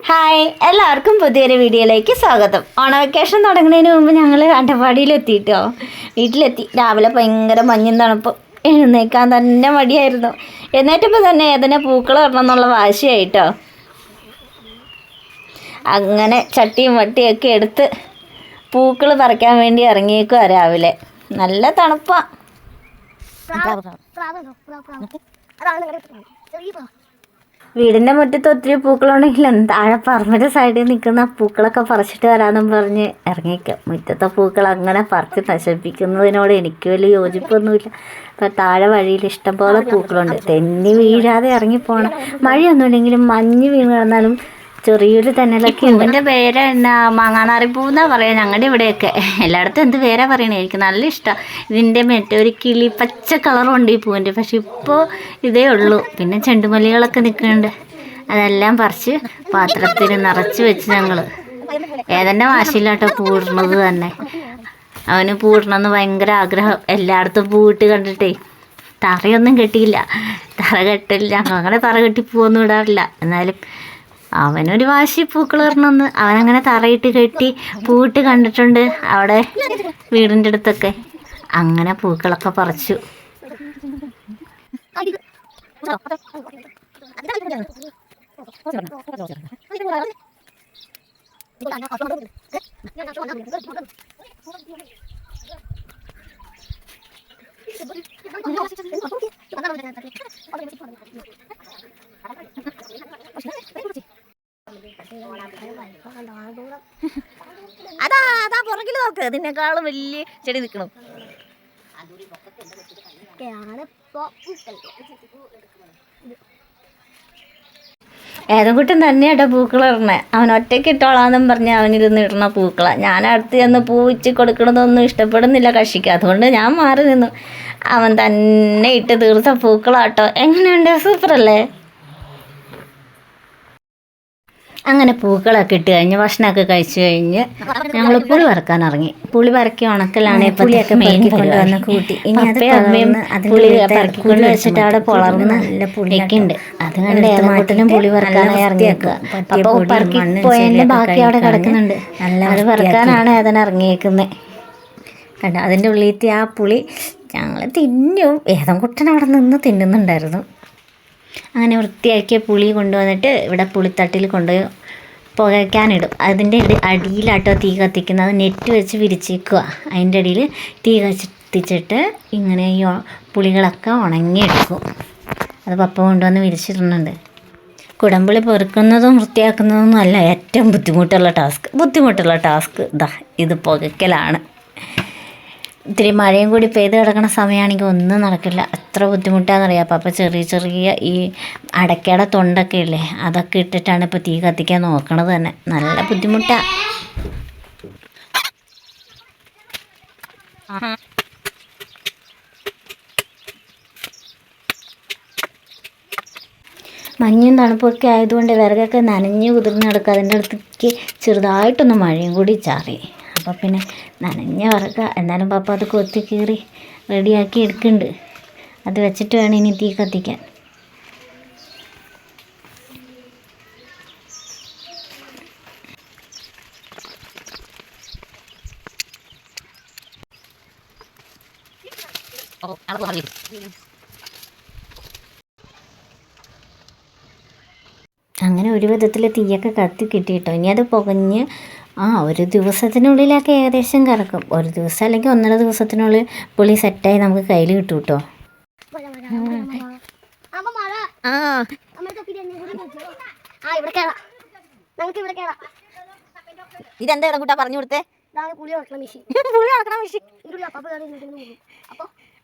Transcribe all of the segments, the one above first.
Hi എല്ലാവർക്കും പുതിയൊരു വീഡിയോയിലേക്ക് സ്വാഗതം. ഓണ വെക്കേഷൻ തുടങ്ങുന്നതിന് മുമ്പ് ഞങ്ങൾ അട്ടപ്പാടിയിലെത്തിയിട്ടോ വീട്ടിലെത്തി. രാവിലെ ഭയങ്കര മഞ്ഞും തണുപ്പും. എഴുന്നേക്കാൻ തന്നെ മടിയായിരുന്നു. എന്നിട്ടിപ്പോൾ തന്നെ ഏതിനെ പൂക്കൾ വരണം എന്നുള്ള വാശിയായിട്ടോ? അങ്ങനെ ചട്ടിയും വട്ടിയൊക്കെ എടുത്ത് പൂക്കൾ പറിക്കാൻ വേണ്ടി ഇറങ്ങിയേക്കുക രാവിലെ. നല്ല തണുപ്പാണ് വീടിന്റെ മുറ്റത്ത് ഒത്തിരി പൂക്കളുണ്ടെങ്കിലും താഴെ പറമ്പിന്റെ സൈഡിൽ നിൽക്കുന്ന പൂക്കളൊക്കെ പറിച്ചിട്ട് വരാമെന്നും പറഞ്ഞ് ഇറങ്ങിക്കാം മുറ്റത്തെ പൂക്കൾ അങ്ങനെ പറിച്ച് നശിപ്പിക്കുന്നതിനോട് എനിക്ക് വലിയ യോജിപ്പൊന്നുമില്ല. അപ്പം താഴെ വഴിയിൽ ഇഷ്ടംപോലെ പൂക്കളുണ്ട്. തെന്നി വീഴാതെ ഇറങ്ങിപ്പോണം മഴയൊന്നുമില്ലെങ്കിലും മഞ്ഞ് വീണ് കിടന്നാലും ചെറിയൊരു തെന്നലൊക്കെ പൂവിന്റെ പേര് എന്നാ മാങ്ങാനാറിപ്പൂ എന്നാ പറയാ ഞങ്ങളുടെ ഇവിടെയൊക്കെ. എല്ലായിടത്തും എന്ത് പേരാ പറയണേ? എനിക്ക് നല്ല ഇഷ്ടമാണ് ഇതിന്റെ മറ്റേ ഒരു കിളി പച്ച കളറുണ്ട് ഈ പൂവിന്റെ പക്ഷെ ഇപ്പോൾ ഇതേ ഉള്ളൂ. പിന്നെ ചെണ്ടുമല്ലികളൊക്കെ നിൽക്കുന്നുണ്ട് അതെല്ലാം പറിച്ച് പാത്രത്തിൽ നിറച്ച് വെച്ച് ഞങ്ങൾ ഏതെന്റെ വാശിയിലാട്ടോ പൂർണത് തന്നെ. അവന് പൂടണമെന്ന് ഭയങ്കര ആഗ്രഹം. എല്ലായിടത്തും പൂവിട്ട് കണ്ടിട്ടേ തറയൊന്നും കെട്ടിയില്ല. തറ കെട്ടില്ല. ഞങ്ങൾ അങ്ങനെ തറ കെട്ടി പൂവൊന്നും ഇടാറില്ല. എന്നാലും അവനൊരു വാശി പൂക്കൾ അവൻ അവനങ്ങനെ തറയിട്ട് കെട്ടി പൂട്ട് കണ്ടിട്ടുണ്ട് അവിടെ വീടിന്റെ അടുത്തൊക്കെ. അങ്ങനെ പൂക്കളൊക്കെ പറിച്ചു അതാ പുറകിൽ നോക്ക് ഇതിനേക്കാളും വലിയ ചെടി നിൽക്കണം. ഏതെങ്കിലും തന്നെയാട്ടോ പൂക്കൾ ഇടണേ. അവൻ ഒറ്റയ്ക്ക് ഇട്ടോളാന്നും പറഞ്ഞ് അവനിരുന്ന് ഇടണ പൂക്കള. ഞാൻ അടുത്ത് ചെന്ന് പൂവിച്ച് കൊടുക്കണതൊന്നും ഇഷ്ടപ്പെടുന്നില്ല കക്ഷിക്ക്. അതുകൊണ്ട് ഞാൻ മാറി നിന്നു. അവൻ തന്നെ ഇട്ട് തീർത്ത പൂക്കളാട്ടോ. എങ്ങനെയുണ്ട്? സൂപ്പറല്ലേ? അങ്ങനെ പൂക്കളൊക്കെ ഇട്ട് കഴിഞ്ഞ് ഭക്ഷണമൊക്കെ കഴിച്ചു കഴിഞ്ഞ് ഞങ്ങൾ പുളി വറക്കാൻ ഇറങ്ങി. പുളി വറക്കി ഉണക്കലാണ് പുളിയൊക്കെ കൊണ്ടുവന്ന് കൂട്ടി. അമ്മയും പുളി പറക്കിക്കൊണ്ട് വെച്ചിട്ട് അവിടെ പൊളർന്ന് നല്ല പുളിയൊക്കെയുണ്ട് അത് കണ്ട് ഏതാട്ടിലും പുളി വറക്കാനായി ഇറങ്ങിയേക്കുക അപ്പോൾ പറക്കി പോയതിന് ബാക്കി അവിടെ കിടക്കുന്നുണ്ട്. അത് വറക്കാനാണ് ഏതന ഇറങ്ങിയേക്കുന്നത് കണ്ട? അതിന്റെ ഉള്ളിലത്തെ ആ പുളി ഞങ്ങൾ തിന്നും. ഏതം കുട്ടൻ അവിടെ നിന്ന് തിന്നുന്നുണ്ടായിരുന്നു. അങ്ങനെ വൃത്തിയാക്കിയ പുളി കൊണ്ടുവന്നിട്ട് ഇവിടെ പുളിത്തട്ടിൽ കൊണ്ട് പുകയ്ക്കാനിടും. അതിന്റെ അടിയിലാട്ടോ തീ കത്തിക്കുന്നത്. നെറ്റ് വെച്ച് വിരിച്ചേക്കുക അതിന്റെ അടിയിൽ തീ കത്തിച്ചിട്ട് ഇങ്ങനെ ഈ പുളികളൊക്കെ ഉണങ്ങിയെടുക്കും. അത് പപ്പ കൊണ്ടുവന്ന് വിരിച്ചിടുന്നുണ്ട്. കുടംപുളി പെറുക്കുന്നതും വൃത്തിയാക്കുന്നതൊന്നും അല്ല ഏറ്റവും ബുദ്ധിമുട്ടുള്ള ടാസ്ക്. ബുദ്ധിമുട്ടുള്ള ടാസ്ക്. ഇതാ ഇത് പുകയ്ക്കലാണ്. ഇത്തിരി മഴയും കൂടി പെയ്ത് കിടക്കുന്ന സമയമാണെങ്കിൽ ഒന്നും നടക്കില്ല. എത്ര ബുദ്ധിമുട്ടാണെന്നറിയാം അപ്പം അപ്പോൾ ചെറിയ ചെറിയ ഈ അടയ്ക്കയുടെ തൊണ്ടൊക്കെ ഇല്ലേ അതൊക്കെ ഇട്ടിട്ടാണ് ഇപ്പോൾ തീ കത്തിക്കാൻ നോക്കണത് തന്നെ. നല്ല ബുദ്ധിമുട്ടാണ് മഞ്ഞും തണുപ്പൊക്കെ ആയതുകൊണ്ട് വിറകൊക്കെ നനഞ്ഞ് കുതിർന്ന് കിടക്കുക അതിന്റെ അടുത്തേക്ക് ചെറുതായിട്ടൊന്ന് മഴയും കൂടി ചാറി. അപ്പോൾ പിന്നെ നനഞ്ഞ വിറക എന്നാലും പപ്പ അത് കൊത്തി കീറി റെഡിയാക്കി എടുക്കുന്നുണ്ട്. അത് വെച്ചിട്ട് വേണം ഇനി തീ കത്തിക്കാൻ. അങ്ങനെ ഒരു വിധത്തിൽ തീയൊക്കെ കത്തി കിട്ടിയിട്ടോ. ഇനി അത് പുകഞ്ഞ് ആ ഒരു ദിവസത്തിനുള്ളിലൊക്കെ ഏകദേശം കറക്കും. ഒരു ദിവസം അല്ലെങ്കിൽ ഒന്നര ദിവസത്തിനുള്ളിൽ പുളി സെറ്റായി നമുക്ക് കയ്യിൽ കിട്ടും കേട്ടോ ഇതെന്താ ഇടം കൂട്ടാ പറഞ്ഞു കൊടുത്തേ? പുളി ഉണക്കണ മെഷീൻ പുളി ഉണക്കണ മെഷീൻ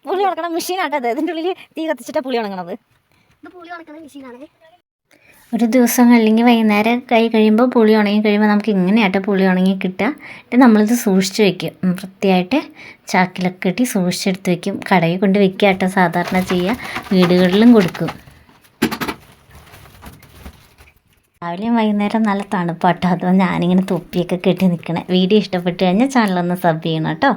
പുളി മെഷീനാട്ടോ ഇതിന്റെ ഉള്ളിൽ തീ കത്തിച്ചിട്ടാ പുളി ഉണങ്ങണത്. ഇത് പുളി ഉണക്കണ മെഷീനാണ് ഒരു ദിവസം അല്ലെങ്കിൽ വൈകുന്നേരം കൈ കഴിയുമ്പോൾ പുളി ഉണങ്ങി കഴിയുമ്പോൾ നമുക്ക് ഇങ്ങനെയാട്ടോ പുളി ഉണങ്ങി കിട്ടുക. എന്നിട്ട് നമ്മളിത് സൂക്ഷിച്ച് വെക്കും. വൃത്തിയായിട്ട് ചാക്കിലൊക്കെ കെട്ടി സൂക്ഷിച്ചെടുത്ത് വെക്കും. കടയിൽ കൊണ്ട് വെക്കുക കേട്ടോ സാധാരണ ചെയ്യുക. വീടുകളിലും കൊടുക്കും. രാവിലെയും വൈകുന്നേരം നല്ല തണുപ്പാട്ടോ. അതോ ഞാനിങ്ങനെ തൊപ്പിയൊക്കെ കെട്ടി നിൽക്കണേ. വീഡിയോ ഇഷ്ടപ്പെട്ട് കഴിഞ്ഞാൽ ചാനലൊന്ന് സബ് ചെയ്യണം കേട്ടോ.